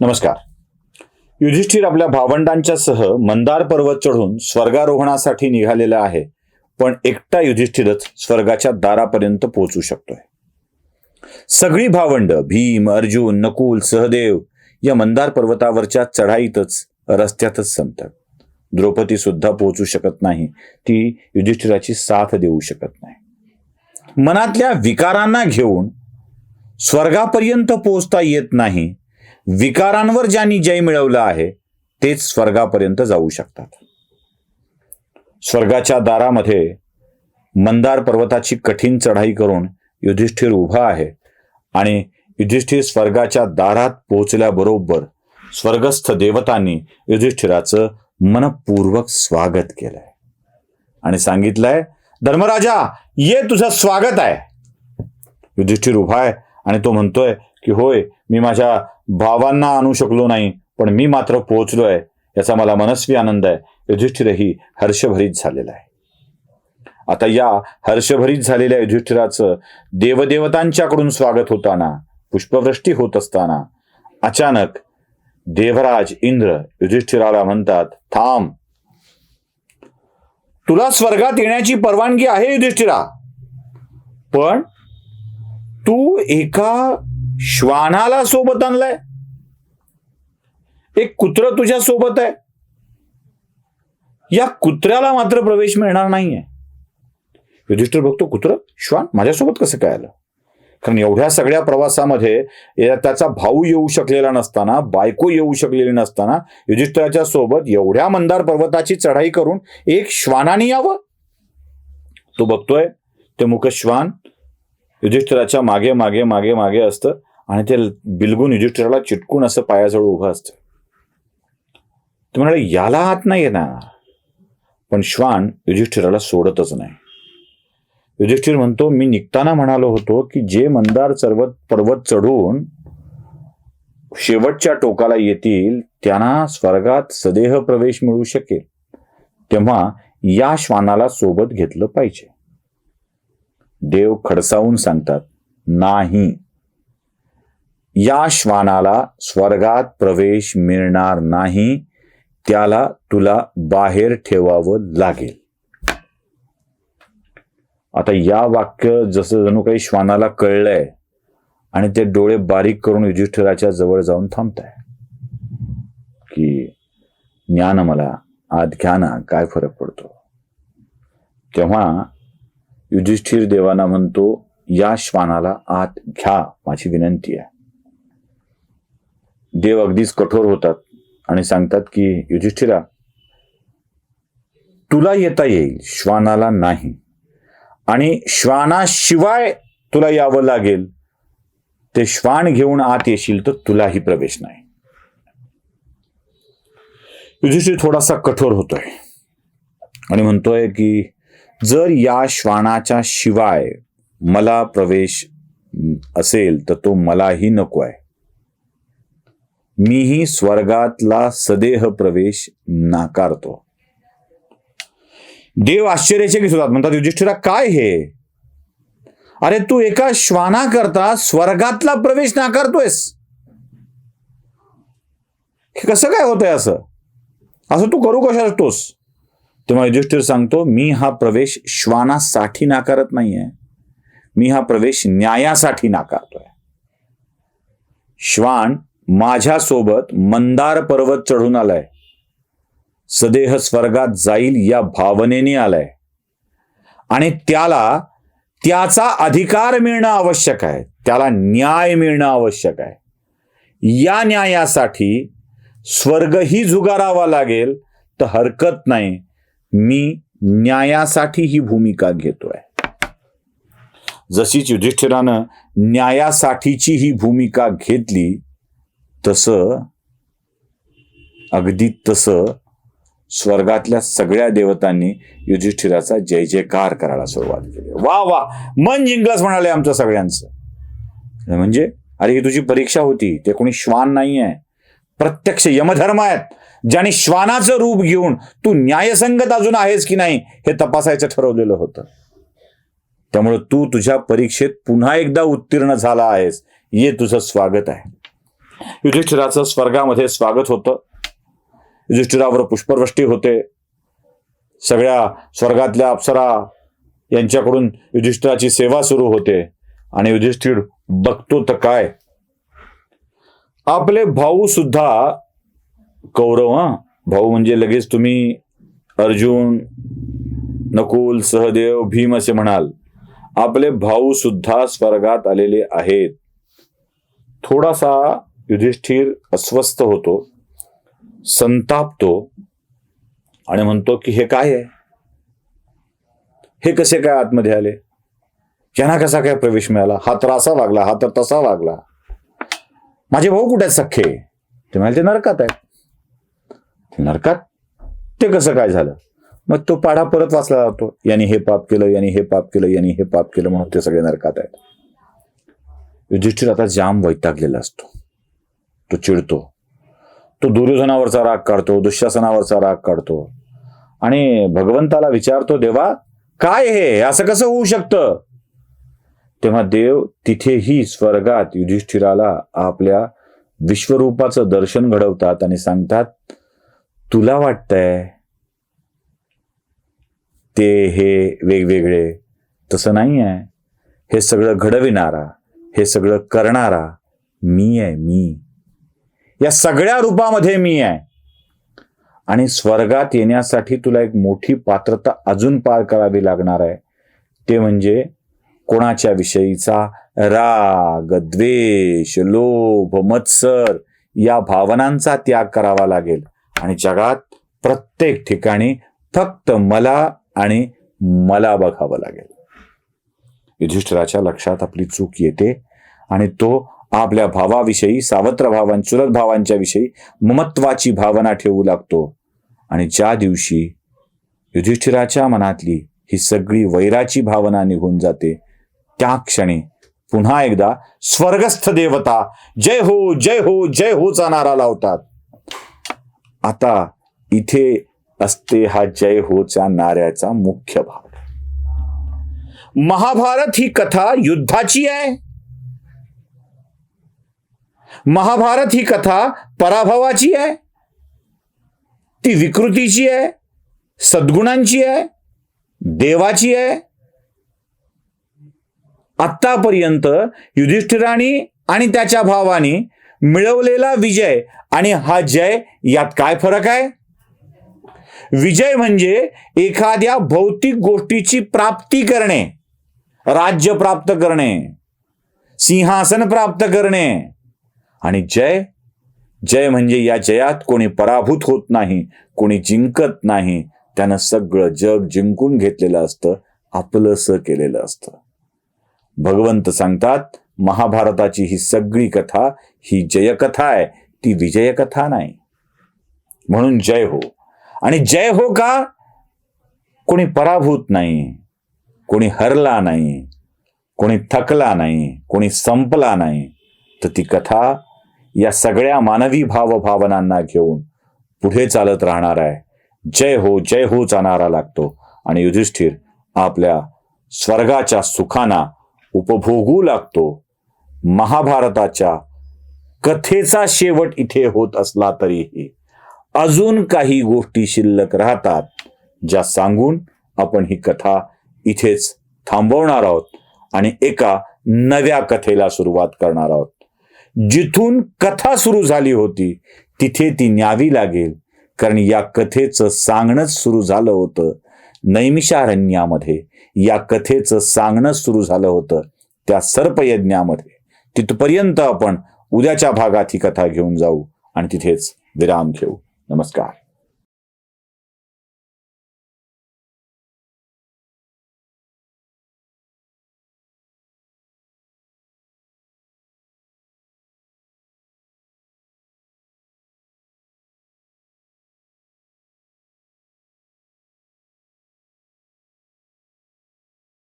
नमस्कार. युधिष्ठिर आपल्या भावंडांच्या सह मंदार पर्वत चढून स्वर्गारोहणासाठी निघालेला आहे पण एकटा युधिष्ठिरच स्वर्गाच्या दारापर्यंत पोहोचू शकतोय. सगळी भावंड भीम अर्जुन नकुल सहदेव या मंदार पर्वतावरच्या चढाईतच रस्त्यातच संपतात. द्रौपदी सुद्धा पोहोचू शकत नाही ती युधिष्ठिराची साथ देऊ शकत नाही. मनातल्या विकारांना घेऊन स्वर्गापर्यंत पोहोचता येत नाही विकारांवर ज्यांनी जय मिळवलं आहे तेच स्वर्गापर्यंत जाऊ शकतात. स्वर्गाच्या दारामध्ये मंदार पर्वताची कठीण चढाई करून युधिष्ठिर उभा आहे आणि युधिष्ठिर स्वर्गाच्या दारात पोहोचल्याबरोबर स्वर्गस्थ देवतांनी युधिष्ठिराचं मनपूर्वक स्वागत केलंय. आणि सांगितलंय धर्मराजा ये तुझं स्वागत आहे. युधिष्ठिर उभा आहे आणि तो म्हणतोय की होय मी माझ्या भावांना आणू शकलो नाही पण मी मात्र पोहोचलोय याचा मला मनस्वी आनंद आहे. युधिष्ठिरही हर्षभरीत झालेला आहे. आता या हर्षभरीत झालेल्या युधिष्ठिराचं देवदेवतांच्याकडून स्वागत होताना पुष्पवृष्टी होत असताना अचानक देवराज इंद्र युधिष्ठिराला म्हणतात थांब. तुला स्वर्गात येण्याची परवानगी आहे युधिष्ठिरा. पण तू एका श्वानाला सोबत आणलाय. एक कुत्र तुझ्या सोबत आहे. या कुत्र्याला मात्र प्रवेश मिळणार नाहीये. युधिष्ठिर बघतो कुत्र? श्वान माझ्यासोबत कसं काय आलं? कारण एवढ्या सगळ्या प्रवासामध्ये त्याचा भाऊ येऊ शकलेला नसताना बायको येऊ शकलेली नसताना युधिष्ठिराच्या सोबत एवढ्या मंदार पर्वताची चढाई करून एक श्वानाने यावं. तो बघतोय ते मुख श्वान युधिष्ठिराच्या मागे मागे मागे मागे असतं. आणि ते बिलगून युधिष्ठिराला चिटकून असं पायाजवळ उभं असतं. ते म्हणाले याला हात नाही येणार. पण श्वान युधिष्ठिराला सोडतच नाही. युधिष्ठिर म्हणतो मी निघताना म्हणालो होतो की जे मंदार सर्वत पर्वत चढून शेवटच्या टोकाला येतील त्यांना स्वर्गात सदेह प्रवेश मिळू शकेल. तेव्हा या श्वानाला सोबत घेतलं पाहिजे. देव खडसावून सांगतात नाही. या श्वानाला स्वर्गात प्रवेश मिळणार नाही त्याला तुला बाहेर ठेवावं लागेल. आता या वाक्य जसं जणू काही श्वानाला कळलंय आणि ते डोळे बारीक करून युधिष्ठिराच्या जवळ जाऊन थांबताय. की ज्ञान मला आत घ्या ना काय फरक पडतो? तेव्हा युधिष्ठिर देवाना म्हणतो या श्वानाला आत घ्या माझी विनंती आहे. देव अगदीच कठोर होतात आणि सांगतात की युधिष्ठिरा तुला येता येईल श्वानाला नाही. आणि श्वानाशिवाय तुला यावं लागेल. ते श्वान घेऊन आत येशील तर तुलाही प्रवेश नाही. युधिष्ठिर थोडासा कठोर होतोय आणि म्हणतोय की जर या श्वानाच्या शिवाय मला प्रवेश असेल तर तो मलाही नको आहे. मीही स्वर्गातला सदेह प्रवेश नाकारतो. देव आश्चर्याचे होतात. म्हणतात युधिष्ठिरा काय हे? अरे तू एका श्वानाकरता स्वर्गातला प्रवेश नाकारतोयस. हे कसं काय होतंय असं? असं तू करू कशातोस तेव्हा युधिष्ठिर सांगतो मी हा प्रवेश श्वानासाठी नाकारत नाहीये. मी हा प्रवेश न्यायासाठी नाकारतोय. श्वान माझ्यासोबत मंदार पर्वत चढून आलाय. सदेह स्वर्गात जाईल या भावनेने आलाय. आणि त्याला त्याचा अधिकार मिळणं आवश्यक आहे. त्याला न्याय मिळणं आवश्यक आहे. या न्यायासाठी स्वर्गही झुगारावा लागेल तर हरकत नाही. मी न्यायासाठी ही भूमिका घेतोय. जशीच युधिष्ठिरानं न्यायासाठीची ही भूमिका घेतली तसं अगदी तसं स्वर्गातल्या सगळ्या देवतांनी युधिष्ठिराचा जय जयकार करायला सुरुवात केली. वा वा! मन जिंकलंच म्हणाले आमचं सगळ्यांचं. म्हणजे अरे ही तुझी परीक्षा होती ते कोणी श्वान नाही आहे प्रत्यक्ष यमधर्म आहेत ज्याने श्वानाचं रूप घेऊन तू न्यायसंगत अजून आहेस की नाही हे तपासायचं ठरवलेलं होतं. त्यामुळे तू तुझ्या परीक्षेत पुन्हा एकदा उत्तीर्ण झाला आहेस ये तुझं स्वागत आहे. युधिष्ठिराचं स्वर्गामध्ये स्वागत होतं. युधिष्ठिरावर पुष्पवृष्टी होते. सगळ्या स्वर्गातल्या अप्सरा यांच्याकडून युधिष्ठिराची सेवा सुरू होते. आणि युधिष्ठिर बघतो तर काय? आपले भाऊ सुद्धा कौरव हा? भाऊ म्हणजे लगेच तुम्ही अर्जुन नकुल सहदेव भीम असे म्हणाल. आपले भाऊ सुद्धा स्वर्गात आलेले आहेत. थोडासा युधिष्ठिर अस्वस्थ होतो संतापतो आणि म्हणतो की हे काय आहे? हे कसे काय आतमध्ये आले? यांना कसा काय प्रवेश मिळाला? हा तर असा वागला हा तर तसा वागला. माझे भाऊ कुठे आहेत सख्खे? ते म्हणाले ते नरकात आहेत. ते नरकात? ते कसं काय झालं? मग तो पाढा परत वाचला जातो. यांनी हे पाप केलं यांनी हे पाप केलं यांनी हे पाप केलं म्हणून ते सगळे नरकात आहेत. युधिष्ठिर आता जाम वैतागलेला असतो. तो चिडतो. तो दुर्योधनावरचा राग काढतो दुःशासनावरचा राग काढतो. आणि भगवंताला विचारतो देवा काय हे? असं कसं होऊ शकतं? तेव्हा देव तिथेही स्वर्गात युधिष्ठिराला आपल्या विश्वरूपाचं दर्शन घडवतात आणि सांगतात तुला वाटतंय ते हे वेगवेगळे. तसं नाही आहे हे सगळं घडविणारा हे सगळं करणारा मी आहे मी. या सगळ्या रूपामध्ये मी आहे. आणि स्वर्गात येण्यासाठी तुला एक मोठी पात्रता अजून पार करावी लागणार आहे. ते म्हणजे कोणाच्या विषयीचा राग द्वेष लोभ मत्सर या भावनांचा त्याग करावा लागेल. आणि जगात प्रत्येक ठिकाणी फक्त मला आणि मला बघावं लागेल. युधिष्ठिराच्या लक्षात आपली चूक येते आणि तो आपल्या भावाविषयी सावत्र भावां चुलत भावांच्या विषयी ममत्वाची भावना ठेवू लागतो. आणि ज्या दिवशी युधिष्ठिराच्या मनातली ही सगळी वैराची भावना निघून जाते त्या क्षणी पुन्हा एकदा स्वर्गस्थ देवता जय हो जय हो जय होचा नारा लावतात. आता इथे असते हा जय होचा नाऱ्याचा मुख्य भाग. महाभारत ही कथा युद्धाची आहे. महाभारत ही कथा पराभवाची आहे. ती विकृतीची आहे. सद्गुणांची आहे. देवाची आहे. आतापर्यंत युधिष्ठिराणी आणि त्याच्या भावाने मिळवलेला विजय आणि हा जय यात काय फरक आहे? विजय म्हणजे एखाद्या भौतिक गोष्टीची प्राप्ती करणे राज्य प्राप्त करणे सिंहासन प्राप्त करणे आणि जय जय म्हणजे या जयात कोणी पराभूत होत नाही कोणी जिंकत नाही. त्यानं सगळं जग जिंकून घेतलेलं असतं आपलंसं केलेलं असतं. भगवंत सांगतात महाभारताची ही सगळी कथा ही जयकथा आहे ती विजयकथा नाही. म्हणून जय हो. आणि जय हो का? कोणी पराभूत नाही कोणी हरला नाही कोणी थकला नाही कोणी संपला नाही तर ती कथा या सगळ्या मानवी भावभावनांना घेऊन पुढे चालत राहणार आहे. जय हो जय हो नारा लागतो. आणि युधिष्ठिर आपल्या स्वर्गाच्या सुखाना उपभोगू लागतो. महाभारताच्या कथेचा शेवट इथे होत असला तरीही अजून काही गोष्टी शिल्लक राहतात ज्या सांगून आपण ही कथा इथेच थांबवणार आहोत आणि एका नव्या कथेला सुरुवात करणार आहोत. जिथून कथा सुरू झाली होती तिथे ती न्यावी लागेल. कारण या कथेचं सांगणंच सुरू झालं होतं. नैमिषारण्यामध्ये या कथेचं सांगणं सुरू झालं होतं त्या सर्पयज्ञामध्ये तिथपर्यंत आपण उद्याच्या भागात ही कथा घेऊन जाऊ आणि तिथेच विराम घेऊ. नमस्कार.